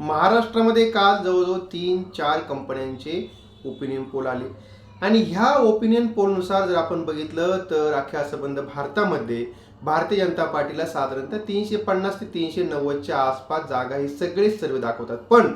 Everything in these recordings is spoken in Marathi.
महाराष्ट्रामध्ये काल जवळजवळ तीन चार कंपन्यांचे ओपिनियन पोल आले. आणि ह्या ओपिनियन पोलनुसार जर आपण बघितलं तर अख्ख्या संबंध भारतामध्ये भारतीय जनता पार्टीला साधारणतः तीनशे पन्नास ते तीनशे नव्वदच्या आसपास जागा हे सगळेच सर्वे दाखवतात. पण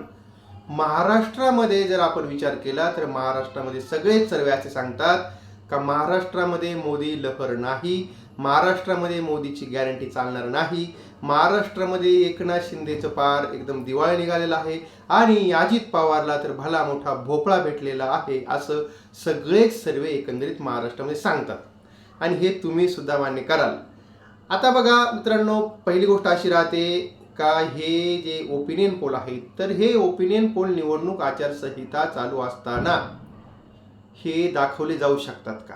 महाराष्ट्रामध्ये जर आपण विचार केला तर महाराष्ट्रामध्ये सगळेच सर्वे असे सांगतात का महाराष्ट्रामध्ये मोदी लहर नाही महाराष्ट्रामध्ये मोदीची गॅरंटी चालणार नाही. महाराष्ट्रामध्ये एकनाथ शिंदेचं पार एकदम दिवाळी निघालेलं आहे. आणि अजित पवारला तर भला मोठा भोपळा भेटलेला आहे असं सगळेच सर्वे एकंदरीत महाराष्ट्रामध्ये सांगतात. आणि हे तुम्ही सुद्धा मान्य कराल. आता बघा मित्रांनो पहिली गोष्ट अशी राहते का हे जे ओपिनियन पोल आहेत तर हे ओपिनियन पोल निवडणूक आचारसंहिता चालू असताना हे दाखवले जाऊ शकतात का?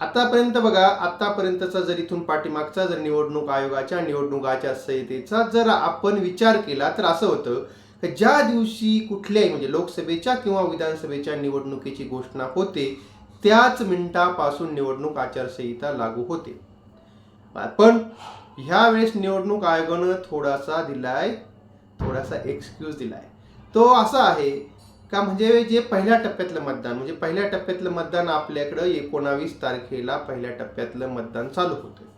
आतापर्यंत बघा आतापर्यंतचा जर इथून पाठीमागचा जर निवडणूक आयोगाच्या निवडणूक आचारसंहितेचा जर आपण विचार केला तर असं होतं की ज्या दिवशी कुठल्याही म्हणजे लोकसभेच्या किंवा विधानसभेच्या निवडणुकीची घोषणा होते त्याच मिनिटापासून निवडणूक आचारसंहिता लागू होते. पण ह्या वेळेस निवडणूक आयोगानं थोडासा दिलाय थोडासा एक्सक्यूज दिलाय. तो असा आहे का म्हणजे जे पहिल्या टप्प्यातलं मतदान म्हणजे पहिल्या टप्प्यातलं मतदान आपल्याकडं एकोणावीस तारखेला पहिल्या टप्प्यातलं मतदान चालू होतं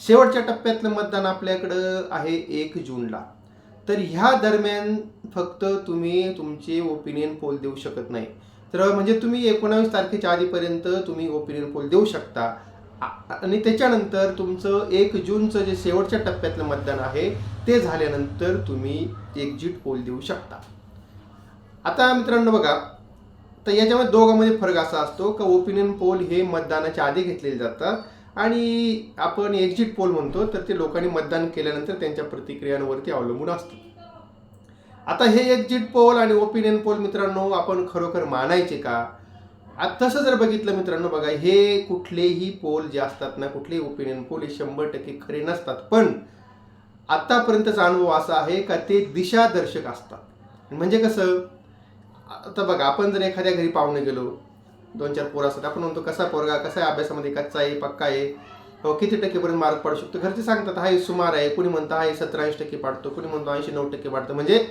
शेवटच्या टप्प्यातलं मतदान आपल्याकडं आहे एक जूनला. तर ह्या दरम्यान फक्त तुम्ही तुमचे ओपिनियन पोल देऊ शकत नाही. तर म्हणजे तुम्ही एकोणावीस तारखेच्या आधीपर्यंत तुम्ही ओपिनियन पोल देऊ शकता. आणि त्याच्यानंतर तुमचं एक जूनचं जे शेवटच्या टप्प्यातलं मतदान आहे ते झाल्यानंतर तुम्ही एक्झिट पोल देऊ शकता. आता मित्रांनो बघा तर याच्यामध्ये दोघांमध्ये फरक असा असतो का ओपिनियन पोल हे मतदानाच्या आधी घेतलेले जातात आणि आपण एक्झिट पोल म्हणतो तर ते लोकांनी मतदान केल्यानंतर त्यांच्या प्रतिक्रियांवरती अवलंबून असतं. आता हे एक्झिट पोल आणि ओपिनियन पोल मित्रांनो आपण खरोखर मानायचे का? तसं जर बघितलं मित्रांनो बघा हे कुठलेही पोल जे असतात ना कुठलेही ओपिनियन पोल हे शंभर टक्के खरे नसतात. पण आत्तापर्यंतचा अनुभव असा आहे का ते दिशादर्शक असतात. म्हणजे कसं? आता बघा आपण जर एखाद्या घरी पाहुणे गेलो दोन चार पोरं असतात आपण म्हणतो कसा पोरगा कसा आहे अभ्यासामध्ये कच्चा आहे पक्का आहे? हो, किती टक्केपर्यंत मार्क पाडू शकतो? घरचे सांगतात हा सुमार आहे. कुणी म्हणतं हा हे सतरा ऐंशी टक्के पाडतो. कुणी म्हणतो ऐंशी नऊ टक्के पाडतो. म्हणजे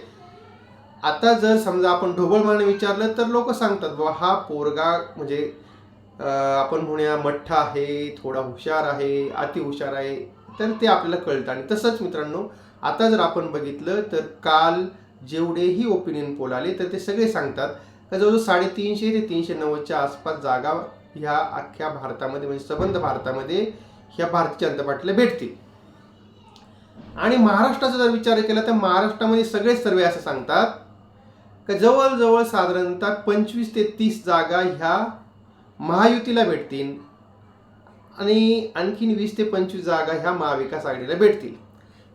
आता जर समजा आपण ढोबळमाने विचारलं तर लोक सांगतात बाबा हा पोरगा म्हणजे आपण म्हणूया मठ्ठा आहे थोडा हुशार आहे अति हुशार आहे. तर ते आपल्याला कळतं. आणि तसंच मित्रांनो आता जर आपण बघितलं तर काल जेवढेही ओपिनियन पोल आले तर ते सगळे सांगतात का जवळजवळ साडेतीनशे ते तीनशे नव्वदच्या आसपास जागा ह्या अख्ख्या भारतामध्ये म्हणजे सबंध भारतामध्ये ह्या भारतीय जनता पार्टीला भेटतील. आणि महाराष्ट्राचा जर विचार केला तर महाराष्ट्रामध्ये सगळेच सर्वे असं सांगतात का जवळजवळ साधारणतः पंचवीस ते तीस जागा ह्या महायुतीला भेटतील आणि आणखीन वीस ते पंचवीस जागा ह्या महाविकास आघाडीला भेटतील.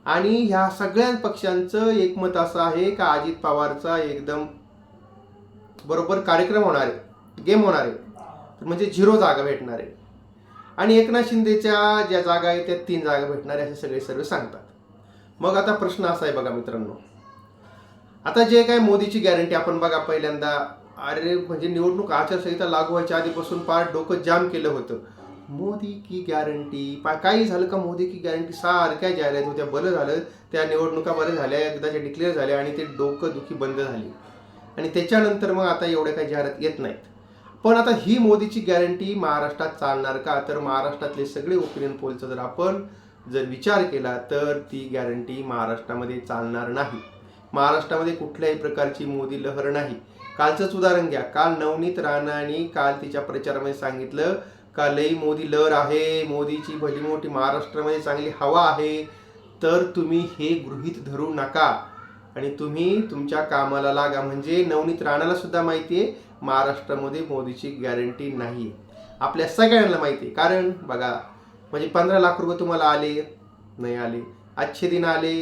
आणि ह्या सगळ्या पक्षांचं एकमत असं आहे का अजित पवारचा एकदम बरोबर कार्यक्रम होणार आहे गेम होणार आहे म्हणजे झिरो जागा भेटणार आहे. आणि एकनाथ शिंदेच्या ज्या जागा आहेत त्या तीन जागा भेटणार आहे असे सगळे सर्व सांगतात. मग आता प्रश्न असा आहे बघा मित्रांनो. आता जे काय मोदीची गॅरंटी आपण बघा पहिल्यांदा अरे म्हणजे निवडणूक आचारसंहिता लागू व्हायच्या आधीपासून पार डोकं जाम केलं होतं. मोदी की गॅरंटी पा काही झालं का मोदी की गॅरंटी सारख्या जाहिरात होत्या बरं झालं. त्या निवडणुका बरं झाल्या एकदाच्या डिक्लेअर झाल्या आणि ते डोकं दुखी बंद झाली. आणि त्याच्यानंतर मग आता एवढ्या काही जाहिरात येत नाहीत. पण आता ही मोदीची गॅरंटी महाराष्ट्रात चालणार का? तर महाराष्ट्रातले सगळे ओपिनियन पोलचा जर आपण जर विचार केला तर ती गॅरंटी महाराष्ट्रामध्ये चालणार नाही. महाराष्ट्रामध्ये कुठल्याही प्रकारची मोदी लहर नाही. कालचंच उदाहरण घ्या. काल नवनीत राणाने काल तिच्या प्रचारामध्ये सांगितलं का लई मोदी लहर आहे मोदीची भली मोठी महाराष्ट्रामध्ये चांगली हवा आहे तर तुम्ही हे गृहीत धरू नका. आणि तुम्ही तुमच्या कामाला लागा. म्हणजे नवनीत राणाला सुद्धा माहिती आहे महाराष्ट्रामध्ये मोदीची गॅरंटी नाही. आपल्या सगळ्यांना माहिती आहे. कारण बघा म्हणजे पंधरा लाख रुपये तुम्हाला आले नाही आले. अच्छे दिन आले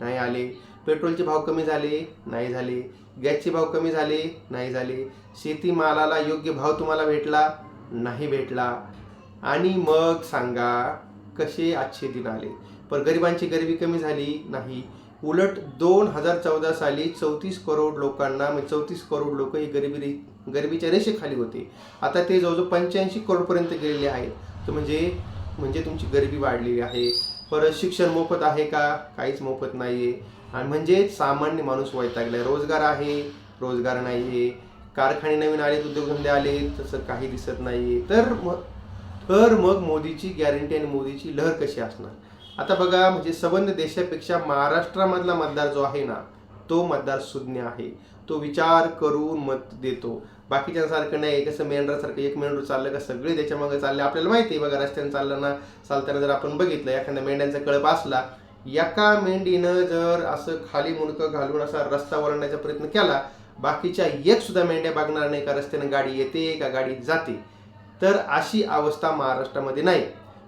नाही आले. पेट्रोलचे भाव कमी झाले नाही झाले. गॅसचे भाव कमी झाले नाही झाले. शेतीमालाला योग्य भाव तुम्हाला भेटला नाही भेटला. आणि मग सांगा कसे आजचे दिन आले? पण गरिबांची गरिबी कमी झाली नाही. उलट दोन हजार चौदा साली चौतीस करोड लोकांना म्हणजे चौतीस करोड लोक ही गरिबी रे- गरिबीच्या रेषेखाली होते. आता ते जवळजवळ पंच्याऐंशी करोडपर्यंत गेलेले आहेत. तर म्हणजे म्हणजे तुमची गरिबी वाढलेली आहे. परत शिक्षण मोफत आहे का? काहीच मोफत नाही आहे आणि म्हणजे सामान्य माणूस वैतागलाय. रोजगार आहे रोजगार नाही आहे कारखाने नवीन आलेत उद्योगधंदे आले तसं काही दिसत नाही तर मग तर मग मोदीची गॅरंटी आणि मोदीची लहर कशी असणार? आता बघा म्हणजे सबंध देशापेक्षा महाराष्ट्रामधला मतदार जो आहे ना तो मतदार सुज्ञ आहे. तो विचार करून मत देतो. बाकीच्यांसारखं नाही कसं मेंढरासारखं एक मेंढरू चाललं का सगळे त्याच्यामागे चालले? आपल्याला माहिती आहे बघा रस्त्याने चालताना चालताना जर आपण बघितलं एखाद्या मेंढ्यांचा कळप असला एका मेंढीनं जर असं खाली मुंडकं घालून असा रस्ता वळण्याचा प्रयत्न केला बाकीच्या एक सुद्धा मेंढ्या बघणार नाही का रस्त्यानं गाडी येते का गाडी जाते? तर अशी अवस्था महाराष्ट्रामध्ये नाही.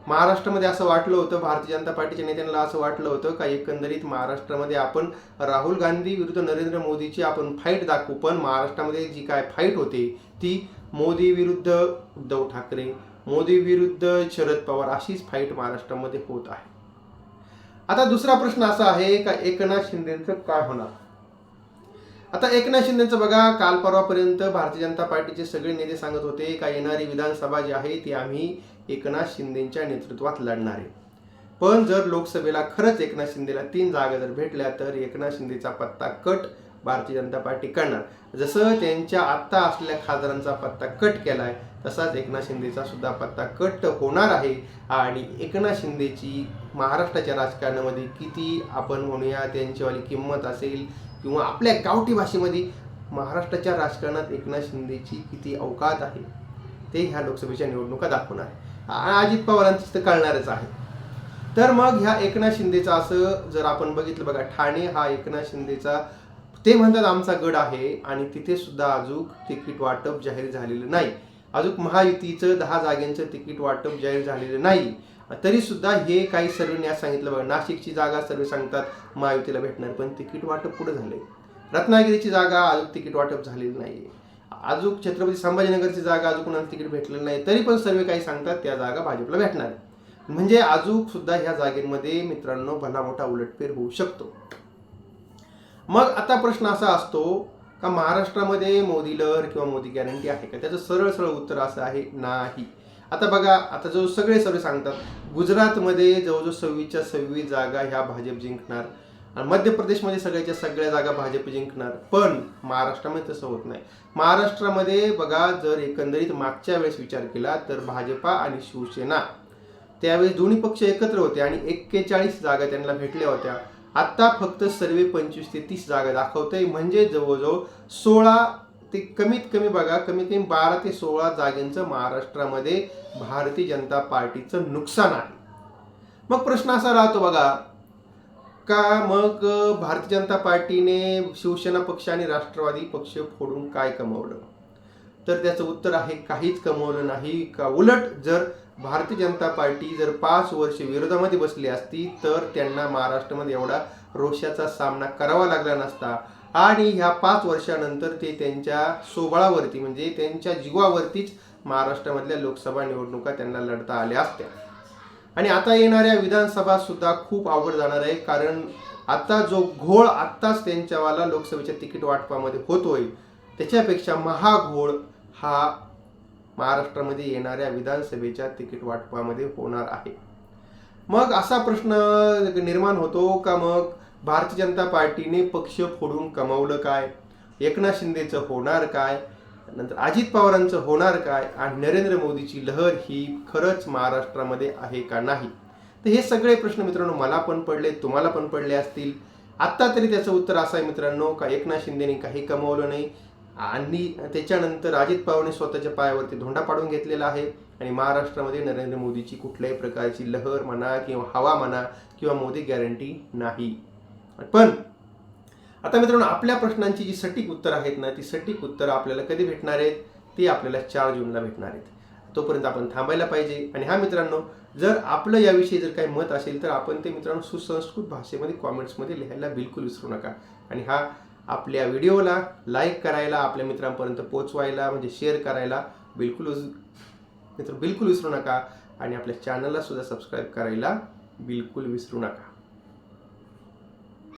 महाराष्ट्रामध्ये असं वाटलं होतं भारतीय जनता पार्टीच्या नेत्यांना असं वाटलं होतं का एकंदरीत महाराष्ट्रामध्ये आपण राहुल गांधी विरुद्ध नरेंद्र मोदीची आपण फाईट दाखवू पण महाराष्ट्रामध्ये जी काय फाईट होते ती मोदी विरुद्ध उद्धव ठाकरे मोदी विरुद्ध शरद पवार अशीच फाईट महाराष्ट्रामध्ये होत आहे. आता दुसरा प्रश्न असा आहे का एकनाथ शिंदेचं काय होणार? आता एकनाथ शिंदेचं बघा काल परवापर्यंत भारतीय जनता पार्टीचे सगळे नेते सांगत होते का येणारी विधानसभा जी आहे ती आम्ही एकनाथ शिंदेच्या नेतृत्वात लढणार आहे. पण जर लोकसभेला खरंच एकनाथ शिंदेला तीन जागा जर भेटल्या तर एकनाथ शिंदेचा पत्ता कट भारतीय जनता पार्टी करणार. जसं त्यांच्या आत्ता असलेल्या खासदारांचा पत्ता कट केला आहे तसाच एकनाथ शिंदेचा सुद्धा पत्ता कट होणार आहे. आणि एकनाथ शिंदेची महाराष्ट्राच्या राजकारणामध्ये किती आपण म्हणूया त्यांचीवाली किंमत असेल किंवा आपल्या गावठी भाषेमध्ये महाराष्ट्राच्या राजकारणात एकनाथ शिंदेची किती अवकात आहे ते ह्या लोकसभेच्या निवडणुका दाखवणार आहे. अजित पवारांचं तर कळणारच आहे. तर मग ह्या एकनाथ शिंदेचा असं जर आपण बघितलं बघा ठाणे हा एकनाथ शिंदेचा ते म्हणतात आमचा गड आहे आणि तिथे सुद्धा अजून तिकीट वाटप जाहीर झालेलं नाही. अजून महायुतीचं दहा जागेंचं तिकीट वाटप जाहीर झालेलं नाही. तरीसुद्धा हे काही सर्वेने आज सांगितलं बघा नाशिकची जागा सर्वे सांगतात महायुतीला भेटणार पण तिकीट वाटप पुढे झाले रत्नागिरीची जागा अजून तिकीट वाटप झालेली नाही अजून छत्रपती संभाजीनगरची जागा अजून कोणाला तिकीट भेटलेलं नाही तरी पण सर्वे काही सांगतात त्या जागा भाजपला भेटणार. म्हणजे अजून सुद्धा ह्या जागेमध्ये मित्रांनो भला मोठा उलटफेर होऊ शकतो. मग आता प्रश्न असा असतो का महाराष्ट्रामध्ये मोदी लहर किंवा मोदी गॅरंटी आहे का? त्याचं सरळ सरळ उत्तर असं आहे नाही. आता बघा आता जो सगळे सर्व सांगतात गुजरातमध्ये जवळजवळ सव्वीसच्या सव्वीस जागा ह्या भाजप जिंकणार. आणि मध्य प्रदेशमध्ये सगळ्याच्या सगळ्या जागा भाजप जिंकणार. पण महाराष्ट्रामध्ये तसं होत नाही. महाराष्ट्रामध्ये बघा जर एकंदरीत मागच्या वेळेस विचार केला तर भाजपा आणि शिवसेना त्यावेळेस दोन्ही पक्ष एकत्र होते आणि एक्केचाळीस जागा त्यांना भेटल्या होत्या. आत्ता फक्त सर्वे पंचवीस ते तीस जागा दाखवतंय. म्हणजे जवळजवळ सोळा ते कमीत कमी बघा कमीत कमी बारा ते सोळा जागेंचं महाराष्ट्रामध्ये भारतीय जनता पार्टीचं नुकसान आहे. मग प्रश्न असा राहतो बघा का मग भारतीय जनता पार्टीने शिवसेना पक्ष आणि राष्ट्रवादी पक्ष फोडून काय कमवलं? तर त्याचं उत्तर आहे काहीच कमवलं नाही. का उलट जर भारतीय जनता पार्टी जर पाच वर्ष विरोधामध्ये बसली असती तर त्यांना महाराष्ट्रामध्ये एवढा रोषाचा सामना करावा लागला नसता. आणि ह्या पाच वर्षानंतर ते त्यांच्या सोबळावरती म्हणजे त्यांच्या जीवावरतीच महाराष्ट्रामधल्या लोकसभा निवडणुका त्यांना लढता आल्या असत्या. आणि आता येणाऱ्या विधानसभा सुद्धा खूप अवघड जाणार आहे कारण आता जो घोळ आत्ताच त्यांच्यावाला लोकसभेच्या तिकीट वाटपामध्ये होतोय त्याच्यापेक्षा महाघोळ हा महाराष्ट्रामध्ये येणाऱ्या विधानसभेच्या तिकीट वाटपामध्ये होणार आहे. मग असा प्रश्न निर्माण होतो का मग? भारतीय जनता पार्टीने पक्ष फोडून कमावलं काय? एकनाथ शिंदेचं होणार काय? नंतर अजित पवारांचं होणार काय? आणि नरेंद्र मोदीची लहर ही खरंच महाराष्ट्रामध्ये आहे का नाही? तर हे सगळे प्रश्न मित्रांनो मला पण पडले तुम्हाला पण पडले असतील. आत्ता तरी त्याचं उत्तर असं आहे मित्रांनो का एकनाथ शिंदेने काही कमवलं नाही. आणि त्याच्यानंतर अजित पवारने स्वतःच्या पायावरती धोंडा पाडून घेतलेला आहे. आणि महाराष्ट्रामध्ये नरेंद्र मोदीची कुठल्याही प्रकारची लहर म्हणा किंवा हवा म्हणा किंवा मोदी गॅरंटी नाही. पण आता मित्रांनो आपल्या प्रश्नांची जी सटीक उत्तरं आहेत ना ती सटीक उत्तरं आपल्याला कधी भेटणार आहेत? ती आपल्याला चार जूनला भेटणार आहेत. तोपर्यंत आपण थांबायला पाहिजे. आणि हा मित्रांनो जर आपलं याविषयी जर काही मत असेल तर आपण ते मित्रांनो सुसंस्कृत भाषेमध्ये कॉमेंट्समध्ये लिहायला बिलकुल विसरू नका. आणि हा आपल्या व्हिडिओला लाईक करायला आपल्या मित्रांपर्यंत पोचवायला म्हणजे शेअर करायला बिलकुल मित्र बिलकुल विसरू नका. आणि आपल्या चॅनलला सुद्धा सबस्क्राईब करायला बिलकुल विसरू नका.